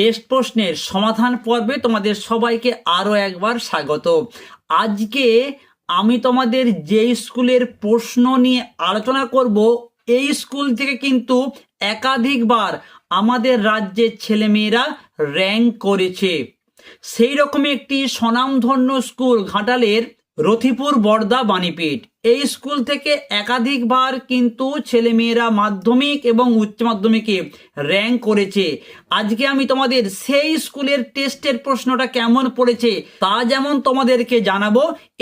Test প্রশ্নের সমাধান পর্বে তোমাদের সবাইকে আরও একবার স্বাগত। আজকে আমি তোমাদের যে স্কুলের প্রশ্ন নিয়ে আলোচনা করব, এই স্কুল থেকে কিন্তু একাধিকবার আমাদের রাজ্যের ছেলেমেয়েরা র্যাঙ্ক করেছে। সেই রকম একটি স্বনামধন্য স্কুল ঘাটালের রথিপুর বর্দা বাণীপীঠ। এই স্কুল থেকে একাধিকবার কিন্তু ছেলেমেয়েরা মাধ্যমিক এবং উচ্চ মাধ্যমিকে র্যাঙ্ক করেছে। আজকে আমি তোমাদের সেই স্কুলের টেস্টের প্রশ্নটা কেমন পড়েছে তা যেমন তোমাদেরকে জানাব,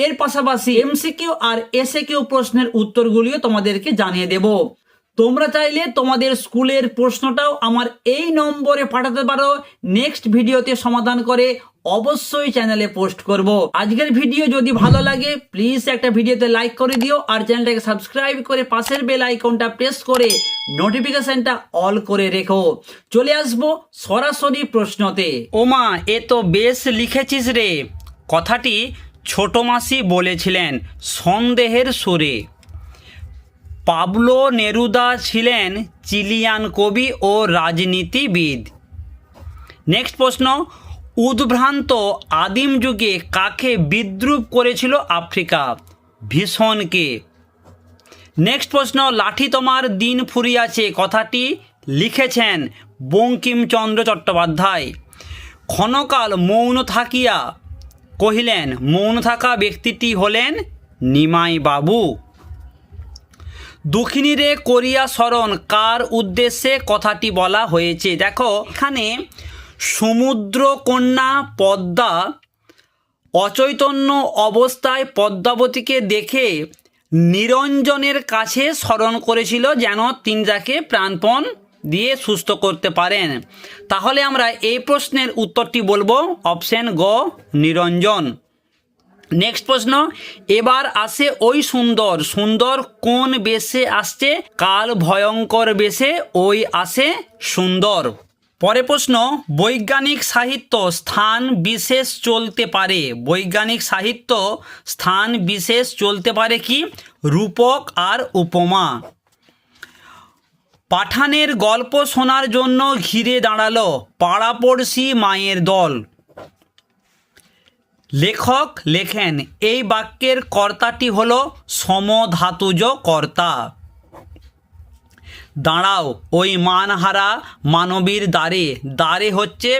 এর পাশাপাশি এমসিকিউ আর এসএ কিউ প্রশ্নের উত্তরগুলিও তোমাদেরকে জানিয়ে দেব। তোমরা চাইলে তোমাদের স্কুলের প্রশ্নটাও আমার এই নম্বরে পাঠাতে পারো। নেক্সট ভিডিওতে সমাধান করে অবশ্যই চ্যানেলে পোস্ট করব। আজকের ভিডিও যদি ভালো লাগে প্লিজ একটা ভিডিওতে লাইক করে দিও আর চ্যানেলটাকে সাবস্ক্রাইব করে পাশের বেল আইকনটা প্রেস করে নোটিফিকেশনটা অল করে রেখো। চলে আসব সরাসরি প্রশ্নতে। ওমা, এ তো বেশ লিখেছিস রে। কথাটি ছোট মাসি বলেছিলেন, সন্দেহের সুরে। পাবলো নেরুদা ছিলেন চিলিয়ান কবি ও রাজনীতিবিদ। নেক্সট প্রশ্ন উদ্ভ্রান্ত আদিম যুগে কাকে বিদ্রুপ করেছিল আফ্রিকা? ভীষণকে। নেক্সট প্রশ্ন, লাঠি তোমার দিন ফুরিয়াছে। কথাটি লিখেছেন বঙ্কিমচন্দ্র চট্টোপাধ্যায়। ক্ষণকাল মৌন থাকিয়া কহিলেন, মৌন থাকা ব্যক্তিটি হলেন নিমাই বাবু দুঃখিনী রে করিয়া স্মরণ, কার উদ্দেশ্যে কথাটি বলা হয়েছে? দেখো, এখানে সমুদ্র কন্যা পদ্মা অচৈতন্য অবস্থায় পদ্মাবতীকে দেখে নিরঞ্জনের কাছে স্মরণ করেছিল যেন তিনি তাকে প্রাণপণ দিয়ে সুস্থ করতে পারেন। তাহলে আমরা এই প্রশ্নের উত্তরটি বলব, অপশন গ, নিরঞ্জন। নেক্সট প্রশ্ন, এবার আসে ওই সুন্দর। সুন্দর কোন বেশে আসছে? কাল ভয়ঙ্কর বেশে ওই আসে সুন্দর। পরে প্রশ্ন, বৈজ্ঞানিক সাহিত্য স্থান বিশেষ চলতে পারে? বৈজ্ঞানিক সাহিত্য স্থান বিশেষ চলতে পারে কি? রূপক আর উপমা। পাঠানের গল্প শোনার জন্য ঘিরে দাঁড়াল পাড়াপড়শি মায়ের দল। লেখক লেখেন, এই বাক্যের কর্তাটি হল সমধাতুজ কর্তা। দাঁড়াও, ওই মানহারা মানবীর দ্বারে। দ্বারে হচ্ছে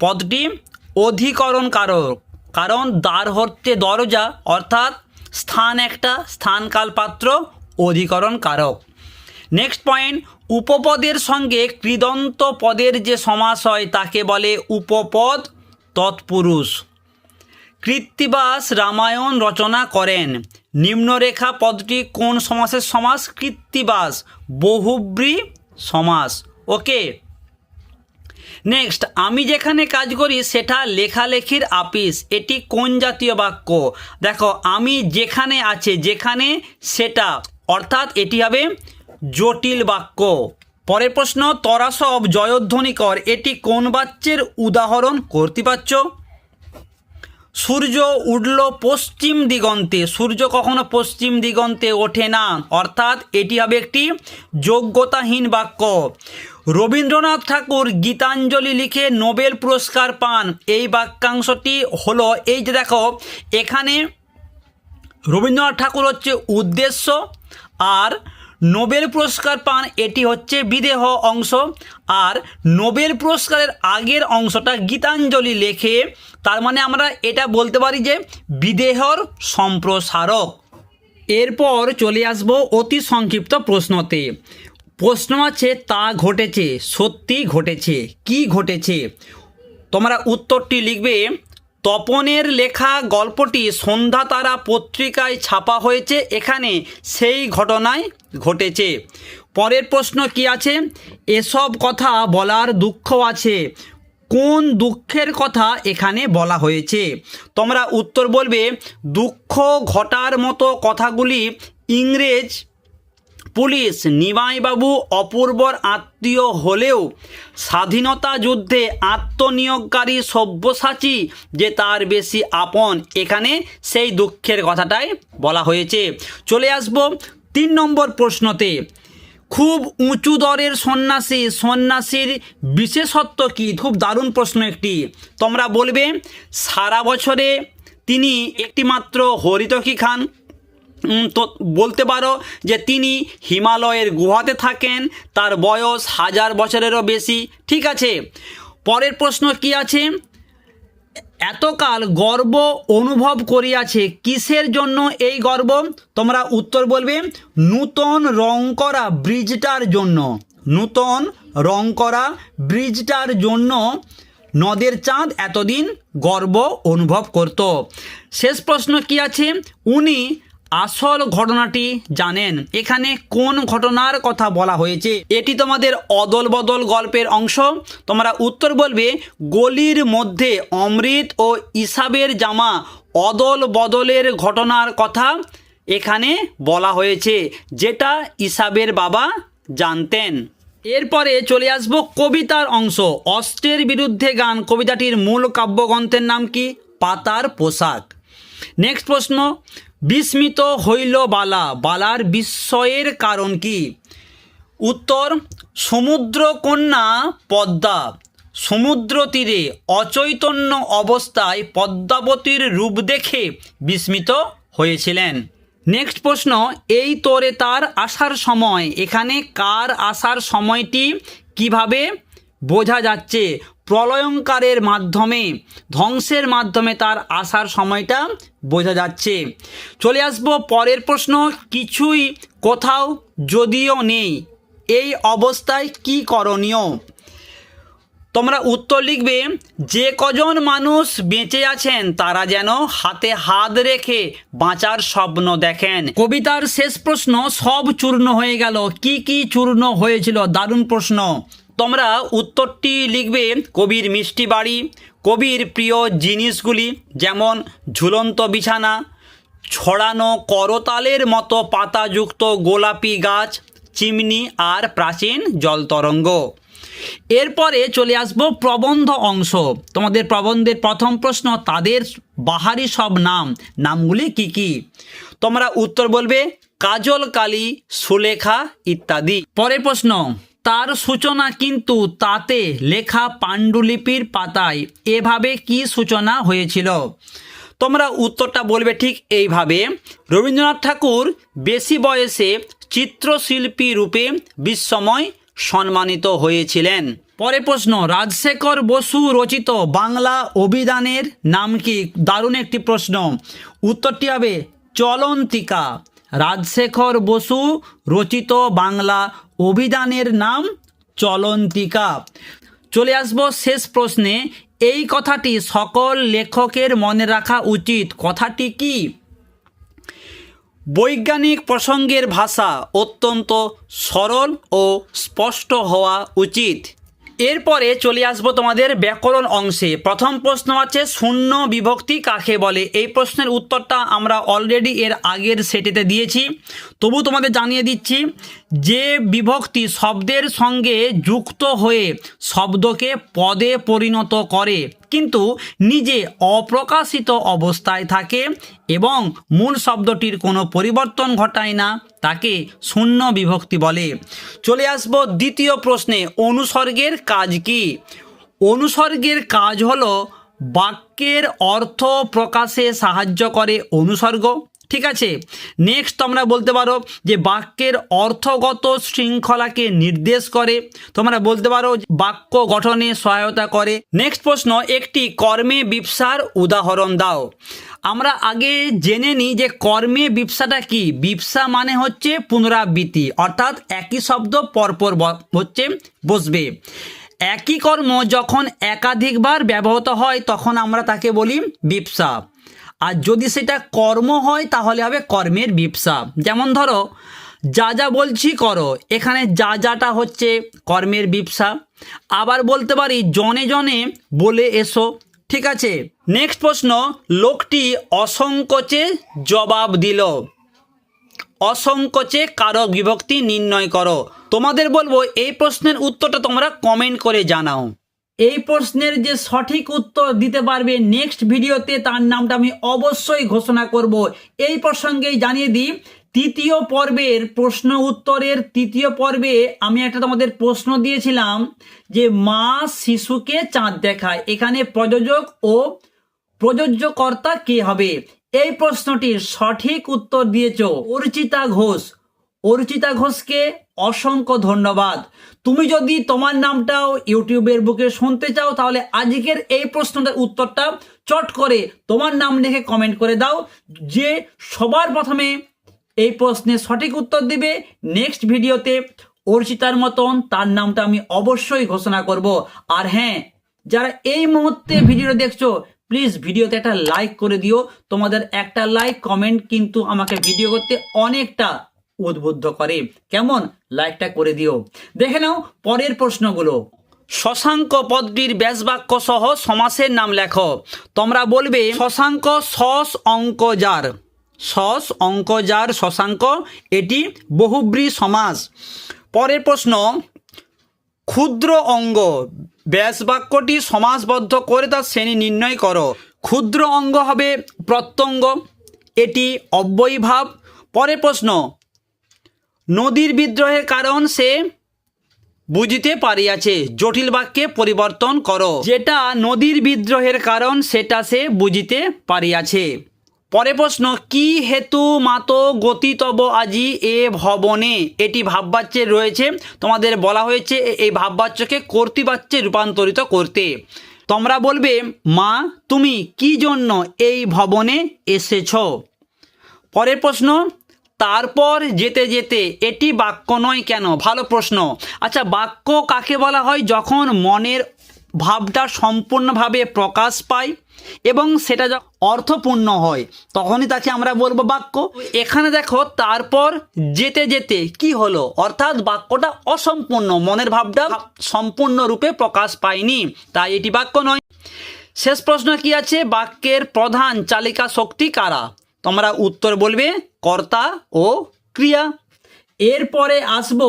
পদটি অধিকরণ কারক কারণ দ্বার হচ্ছে দরজা, অর্থাৎ স্থান একটা স্থানকাল পাত্র অধিকরণ কারক নেক্সট পয়েন্ট উপপদের সঙ্গে কৃদন্ত পদের যে সমাস হয় তাকে বলে উপপদ তৎপুরুষ। কৃত্তিবাস রামায়ণ রচনা করেন। নিম্নরেখা পদটি কোন সমাসের সমাস? কৃত্তিবাস, বহুব্রী সমাস। ওকে। নেক্সট, আমি যেখানে কাজ করি সেটা লেখালেখির আপিস। এটি কোন জাতীয় বাক্য? দেখো, আমি যেখানে আছে, যেখানে সেটা। অর্থাৎ এটি হবে জটিল বাক্য। পরের প্রশ্ন, তরাসব জয়ধ্বনিকর, এটি কোন বাচ্যের উদাহরণ? করতে পারছ সূর্য উঠল পশ্চিম দিগন্তে। সূর্য কখনো পশ্চিম দিগন্তে ওঠে না। অর্থাৎ এটি হবে একটি যোগ্যতাহীন বাক্য। রবীন্দ্রনাথ ঠাকুর গীতাঞ্জলি লিখে নোবেল পুরস্কার পান। এই বাক্যাংশটি হলো, এই যে দেখো, এখানে রবীন্দ্রনাথ ঠাকুর হচ্ছে উদ্দেশ্য আর নোবেল পুরস্কার পান এটি হচ্ছে বিদেহ অংশ। আর নোবেল পুরস্কারের আগের অংশটা গীতাঞ্জলি লেখে, তার মানে আমরা এটা বলতে পারি যে বিদেহর সম্প্রসারক। এরপর চলে আসব অতি সংক্ষিপ্ত প্রশ্নতে। প্রশ্ন আছে, তা ঘটেছে, সত্যি ঘটেছে, কি ঘটেছে? তোমরা উত্তরটি লিখবে তপনের লেখা গল্পটি সন্ধ্যা তারা পত্রিকায় ছাপা হয়েছে। এখানে সেই ঘটনায় ঘটেছে। পরের প্রশ্ন কি আছে? এসব কথা বলার দুঃখ আছে। কোন দুঃখের কথা এখানে বলা হয়েছে? তোমরা উত্তর বলবে, দুঃখ ঘটার মতো কথাগুলি ইংরেজ পুলিশ নিমাইবাবু অপূর্বর আত্মীয় হলেও স্বাধীনতা যুদ্ধে আত্মনিয়োগকারী সব্যসাচী যে তার বেশি আপন, এখানে সেই দুঃখের কথাটাই বলা হয়েছে। চলে আসব তিন নম্বর প্রশ্নতে। খুব উঁচু দরের সন্ন্যাসী, সন্ন্যাসীর বিশেষত্ব কি? খুব দারুণ প্রশ্ন একটি। তোমরা বলবে, সারা বছরে তিনি একটিমাত্র হরিতকি খান তো বলতে পারো যে তিনি হিমালয়ের গুহাতে থাকেন, তার বয়স হাজার বছরেরও বেশি। ঠিক আছে? পরের প্রশ্ন কি আছে? এতকাল গর্ব অনুভব করিয়াছে, কিসের জন্য এই গর্ব? তোমরা উত্তর বলবে, নূতন রং করা ব্রিজটার জন্য। নূতন রং করা ব্রিজটার জন্য নদের চাঁদ এতদিন গর্ব অনুভব করত। শেষ প্রশ্ন কি আছে? উনি আসল ঘটনাটি জানেন। এখানে কোন ঘটনার কথা বলা হয়েছে? এটি তোমাদের অদল বদল গল্পের অংশ। তোমরা উত্তর বলবে, গলির মধ্যে অমৃত ও ইসাবের জামা অদল বদলের ঘটনার কথা এখানে বলা হয়েছে, যেটা ইসাবের বাবা জানতেন। এরপরে চলে আসব কবিতার অংশ। অস্ত্রের বিরুদ্ধে গান কবিতাটির মূল কাব্যগ্রন্থের নাম কি? পাতার পোশাক। নেক্সট প্রশ্ন বিস্মিত হইল বালা। বালার বিস্ময়ের কারণ কি? উত্তর সমুদ্র কন্যা পদ্মা। সমুদ্র তীরে অচৈতন্য অবস্থায় পদ্মাবতীর রূপ দেখে বিস্মিত হয়েছিলেন। নেক্সট প্রশ্ন, এই তোরে তার আসার সময়, এখানে কার আসার সময়টি কীভাবে বোঝা যাচ্ছে প্রলয়ঙ্কারের মাধ্যমে, ধ্বংসের মাধ্যমে তার আসার সময়টা বোঝা যাচ্ছে। চলে আসব পরের প্রশ্ন, কিছুই কোথাও যদিও নেই, এই অবস্থায় কি করণীয়? তোমরা উত্তর লিখবে, যে কজন মানুষ বেঁচে আছেন তারা যেন হাতে হাত রেখে বাঁচার স্বপ্ন দেখেন। কবিতার শেষ প্রশ্ন সব চূর্ণ হয়ে গেল। কি কি চূর্ণ হয়েছিল? দারুণ প্রশ্ন। তোমরা উত্তরটি লিখবে কবির মিষ্টি বাড়ি, কবির প্রিয় জিনিসগুলি, যেমন ঝুলন্ত বিছানা, ছড়ানো করতালের মতো পাতাযুক্ত গোলাপি গাছ, চিমনি আর প্রাচীন জলতরঙ্গ এরপরে চলে আসব প্রবন্ধ অংশ। তোমাদের প্রবন্ধের প্রথম প্রশ্ন, তাদের বাহারি সব নাম, নামগুলি কি কি? তোমরা উত্তর বলবে, কাজল কালী, সুলেখা ইত্যাদি। পরের প্রশ্ন তার সূচনা কিন্তু তাতে লেখা পাণ্ডুলিপির পাতায়। এভাবে কি সূচনা হয়েছিল? তোমরা উত্তরটা বলবে ঠিক এইভাবে। রবীন্দ্রনাথ ঠাকুর বেশি বয়সে চিত্রশিল্পী রূপে বিশ্বময় সম্মানিত হয়েছিলেন। পরে প্রশ্ন, রাজশেখর বসু রচিত বাংলা অভিধানের নাম কি? দারুণ একটি প্রশ্ন। উত্তরটি হবে চলন্তিকা। রাজশেখর বসু রচিত বাংলা অভিধানের নাম চলন্তিকা। চলে আসব শেষ প্রশ্নে। এই কথাটি সকল লেখকের মনে রাখা উচিত। কথাটি কি? বৈজ্ঞানিক প্রসঙ্গের ভাষা অত্যন্ত সরল ও স্পষ্ট হওয়া উচিত। এরপরে চলে আসব তোমাদের ব্যাকরণ অংশে। প্রথম প্রশ্ন আছে, শূন্য বিভক্তি কাকে বলে? এই প্রশ্নের উত্তরটা আমরা অলরেডি এর আগের সেটেতে দিয়েছি। তবু তোমাদের জানিয়ে দিচ্ছি যে বিভক্তি শব্দের সঙ্গে যুক্ত হয়ে শব্দকে পদে পরিণত করে, কিন্তু নিজে অপ্রকাশিত অবস্থায় থাকে এবং মূল শব্দটির কোনো পরিবর্তন ঘটায় না, তাকে শূন্য বিভক্তি বলে। চলে আসব দ্বিতীয় প্রশ্নে, অনুসর্গের কাজ কি? অনুসর্গের কাজ হলো বাক্যের অর্থ প্রকাশে সাহায্য করে অনুসর্গ। ঠিক আছে? নেক্সট তোমরা বলতে পারো যে বাক্যের অর্থগত শৃঙ্খলাকে নির্দেশ করে। তোমরা বলতে পারো বাক্য গঠনে সহায়তা করে। নেক্সট প্রশ্ন, একটি কর্মে বিপসার উদাহরণ দাও। আমরা আগে জেনে নিই যে কর্মে বিপসাটা কি। বিপসা মানে হচ্ছে পুনরাবৃত্তি, অর্থাৎ একই শব্দ পরপর হচ্ছে, বসবে। একই কর্ম যখন একাধিকবার ব্যবহৃত হয়, তখন আমরা তাকে বলি বিপসা আর যদি সেটা কর্ম হয়, তাহলে হবে কর্মের বিপসা যেমন ধরো, যা যা বলছি করো, এখানে যা যাটা হচ্ছে কর্মের বিপসা আবার বলতে পারি, জনে জনে বলে এসো, ঠিক আছে? নেক্সট প্রশ্ন, লোকটি অসংকোচে জবাব দিল। অসংকোচে কারক বিভক্তি নির্ণয় করো। তোমাদের বলব, এই প্রশ্নের উত্তরটা তোমরা কমেন্ট করে জানাও। এই প্রশ্নের যে সঠিক উত্তর দিতে পারবে নেক্সট ভিডিওতে, তার নামটা আমি অবশ্যই ঘোষণা করব। এই প্রসঙ্গেই জানিয়ে দিই, তৃতীয় পর্বের প্রশ্ন উত্তরের তৃতীয় পর্বে আমি একটা তোমাদের প্রশ্ন দিয়েছিলাম যে মা শিশুকে চাঁদ দেখায়। এখানে প্রযোজক ও প্রযোজ্যকর্তা কে হবে? এই প্রশ্নটির সঠিক উত্তর দিয়েছ অর্চিতা ঘোষ। অর্চিতা ঘোষকে অসংখ্য ধন্যবাদ। তুমি যদি তোমার নামটাও ইউটিউবের বুকে শুনতে চাও, তাহলে আজকের এই প্রশ্নটার উত্তরটা চট করে তোমার নাম লিখে কমেন্ট করে দাও, যে সবার প্রথমে এই প্রশ্নের সঠিক উত্তর দিবে। নেক্সট ভিডিওতে অর্চিতার মতন তার নামটা আমি অবশ্যই ঘোষণা করব। আর হ্যাঁ যারা এই মুহূর্তে ভিডিওটা দেখছ প্লিজ ভিডিওতে একটা লাইক করে দিও। তোমাদের একটা লাইক কমেন্ট কিন্তু আমাকে ভিডিও করতে অনেকটা উদ্বুদ্ধ করে। কেমন? লাইকটা করে দিও। দেখে নাও পরের প্রশ্নগুলো। শশাঙ্ক পদটির ব্যাসবাক্য সহ সমাসের নাম লেখো। তোমরা বলবে, শশাঙ্ক সস অঙ্ক যার। সস অঙ্ক যার, শশাঙ্ক, এটি বহুব্রী সমাস। পরের প্রশ্ন, ক্ষুদ্র অঙ্গ। ব্যাস বাক্যটি সমাসবদ্ধ করে তার শ্রেণি নির্ণয় করো। ক্ষুদ্র অঙ্গ হবে প্রত্যঙ্গ, এটি অব্যয়ীভাব। পরের প্রশ্ন নদীর বিদ্রোহের কারণ সে বুঝিতে পারিয়াছে। জটিল বাক্যে পরিবর্তন করো। যেটা নদীর বিদ্রোহের কারণ, সেটা সে বুঝিতে পারিয়াছে। পরে প্রশ্ন, কি হেতু মাত গতিতব আজি এ ভবনে? এটি ভাববাচ্যে রয়েছে। তোমাদের বলা হয়েছে এই ভাববাচ্যকে কর্তৃবাচ্যে রূপান্তরিত করতে। তোমরা বলবে, মা, তুমি কি জন্য এই ভবনে এসেছ? পরের প্রশ্ন তারপর যেতে যেতে এটি বাক্য নয় কেন? ভালো প্রশ্ন। আচ্ছা বাক্য কাকে বলা হয়? যখন মনের ভাবটা সম্পূর্ণভাবে প্রকাশ পায় এবং সেটা যখন অর্থপূর্ণ হয়, তখনই তাকে আমরা বলব বাক্য। এখানে দেখো, তারপর যেতে যেতে কি হলো? অর্থাৎ বাক্যটা অসম্পূর্ণ, মনের ভাবটা সম্পূর্ণরূপে প্রকাশ পায়নি। তাই এটি বাক্য নয়। শেষ প্রশ্ন কি আছে? বাক্যের প্রধান চালিকা শক্তি কারা? তোমরা উত্তর বলবে কর্তা ও ক্রিয়া। এরপরে আসব,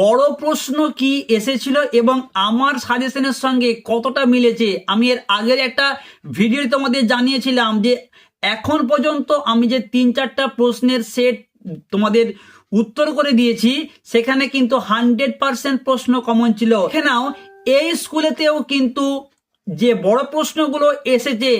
বড় প্রশ্ন কি এসেছিল এবং আমার সাজেশনের সঙ্গে কতটা মিলেছে? আমি এর আগের একটা ভিডিও তোমাদের জানিয়েছিলাম যে এখন পর্যন্ত আমি যে তিন চারটা প্রশ্নের সেট তোমাদের উত্তর করে দিয়েছি, সেখানে কিন্তু হান্ড্রেড পার্সেন্ট প্রশ্ন কমন ছিল। এখানেও এই স্কুলেতেও কিন্তু যে বড় প্রশ্নগুলো এসেছে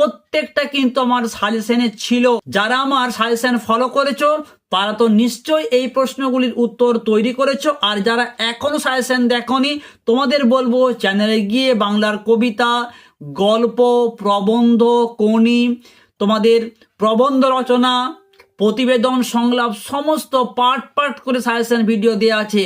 প্রত্যেকটা কিন্তু আমার সাজেশনে ছিল। যারা আমার সাজেশন ফলো করেছ, তারা তো নিশ্চয়ই এই প্রশ্নগুলির উত্তর তৈরি করেছ। আর যারা এখনও সাজেশন দেখনি, তোমাদের বলব চ্যানেলে গিয়ে বাংলার কবিতা, গল্প, প্রবন্ধ কোনি তোমাদের প্রবন্ধ রচনা, প্রতিবেদন সংলাপ, সমস্ত পার্ট পার্ট করে সাজেশন ভিডিও দেওয়া আছে।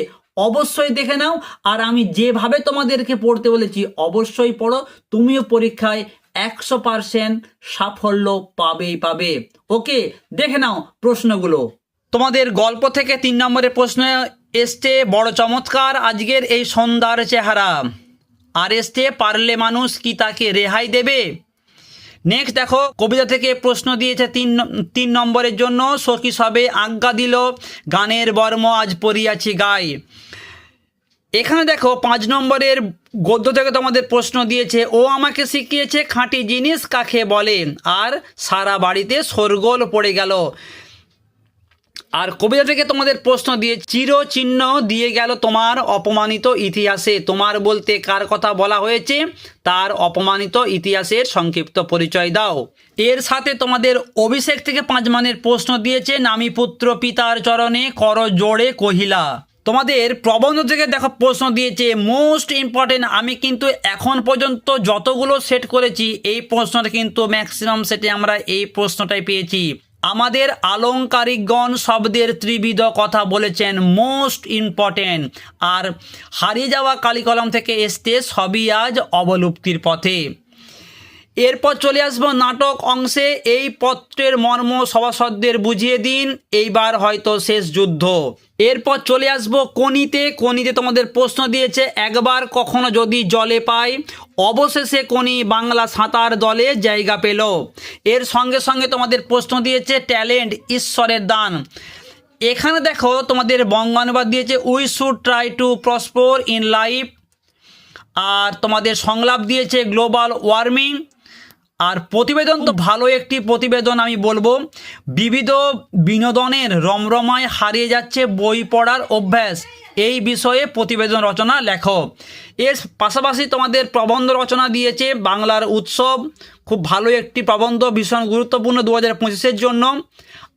অবশ্যই দেখে নাও। আর আমি যেভাবে তোমাদেরকে পড়তে বলেছি, অবশ্যই পড়ো। তুমিও পরীক্ষায় একশো পারসেন্ট সাফল্য পাবেই পাবে। ওকে, দেখে নাও প্রশ্নগুলো। তোমাদের গল্প থেকে তিন নম্বরের প্রশ্ন এসছে, বড় চমৎকার, আজকের এই সন্ধ্যার চেহারা। আর এসছে, পারলে মানুষ কি তাকে রেহাই দেবে? নেক্সট দেখো, কবিতা থেকে প্রশ্ন দিয়েছে তিন তিন নম্বরের জন্য, সখী সবে আজ্ঞা দিল, গানের বর্ম আজ পড়িয়াছি গাই এখানে দেখো পাঁচ নম্বরের গদ্য থেকে তোমাদের প্রশ্ন দিয়েছে, ও আমাকে শিখিয়েছে খাঁটি জিনিস কাকে বলে? আর সারা বাড়িতে সরগোল পড়ে গেল। আর কবিতা থেকে তোমাদের প্রশ্ন দিয়ে, চিরচিহ্ন দিয়ে গেল তোমার অপমানিত ইতিহাসে। তোমার বলতে কার কথা বলা হয়েছে? তার অপমানিত ইতিহাসের সংক্ষিপ্ত পরিচয় দাও। এর সাথে তোমাদের অভিষেক থেকে পাঁচ মানের প্রশ্ন দিয়েছে নামি পুত্র পিতার চরণে কর জোড়ে কহিলা। তোমাদের প্রবন্ধ থেকে দেখো প্রশ্ন দিয়েছে মোস্ট ইম্পর্টেন্ট আমি কিন্তু এখন পর্যন্ত যতগুলো সেট করেছি, এই প্রশ্নটা কিন্তু ম্যাক্সিমাম সেটে আমরা এই প্রশ্নটাই পেয়েছি। আমাদের আলংকারিকগণ শব্দের ত্রিবিধ কথা বলেছেন মোস্ট ইম্পর্টেন্ট আর হারিয়ে যাওয়া কালিকলম থেকে এসতে সবই আজ অবলুপ্তির পথে। এরপর চলে আসব নাটক অংশে, এই পত্রের মর্ম সভাসদদের বুঝিয়ে দিন, এইবার হয়তো শেষ যুদ্ধ। এরপর চলে আসব কনিতে কনিতে তোমাদের প্রশ্ন দিয়েছে, একবার কখনো যদি জলে পায় অবশেষে কনি বাংলা সাঁতার দলে জায়গা পেল। এর সঙ্গে সঙ্গে তোমাদের প্রশ্ন দিয়েছে, ট্যালেন্ট ঈশ্বরের দান। এখানে দেখো, তোমাদের বঙ্গানুবাদ দিয়েছে we should try to prosper in life আর তোমাদের সংলাপ দিয়েছে গ্লোবাল ওয়ার্মিং আর প্রতিবেদন তো ভালো একটি প্রতিবেদন আমি বলব। বিবিধ বিনোদনের রমরমায় হারিয়ে যাচ্ছে বই পড়ার অভ্যাস। এই বিষয়ে প্রতিবেদন রচনা লেখো এর পাশাপাশি তোমাদের প্রবন্ধ রচনা দিয়েছে বাংলার উৎসব। খুব ভালো একটি প্রবন্ধ, ভীষণ গুরুত্বপূর্ণ দু হাজার পঁচিশের জন্য।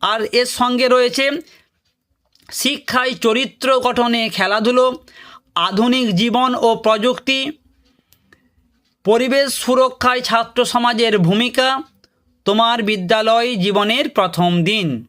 আর এর সঙ্গে রয়েছে শিক্ষায় চরিত্র গঠনে খেলাধুলো, আধুনিক জীবন ও প্রযুক্তি পরিবেশ সুরক্ষায় ছাত্র সমাজের ভূমিকা তোমার বিদ্যালয় জীবনের প্রথম দিন।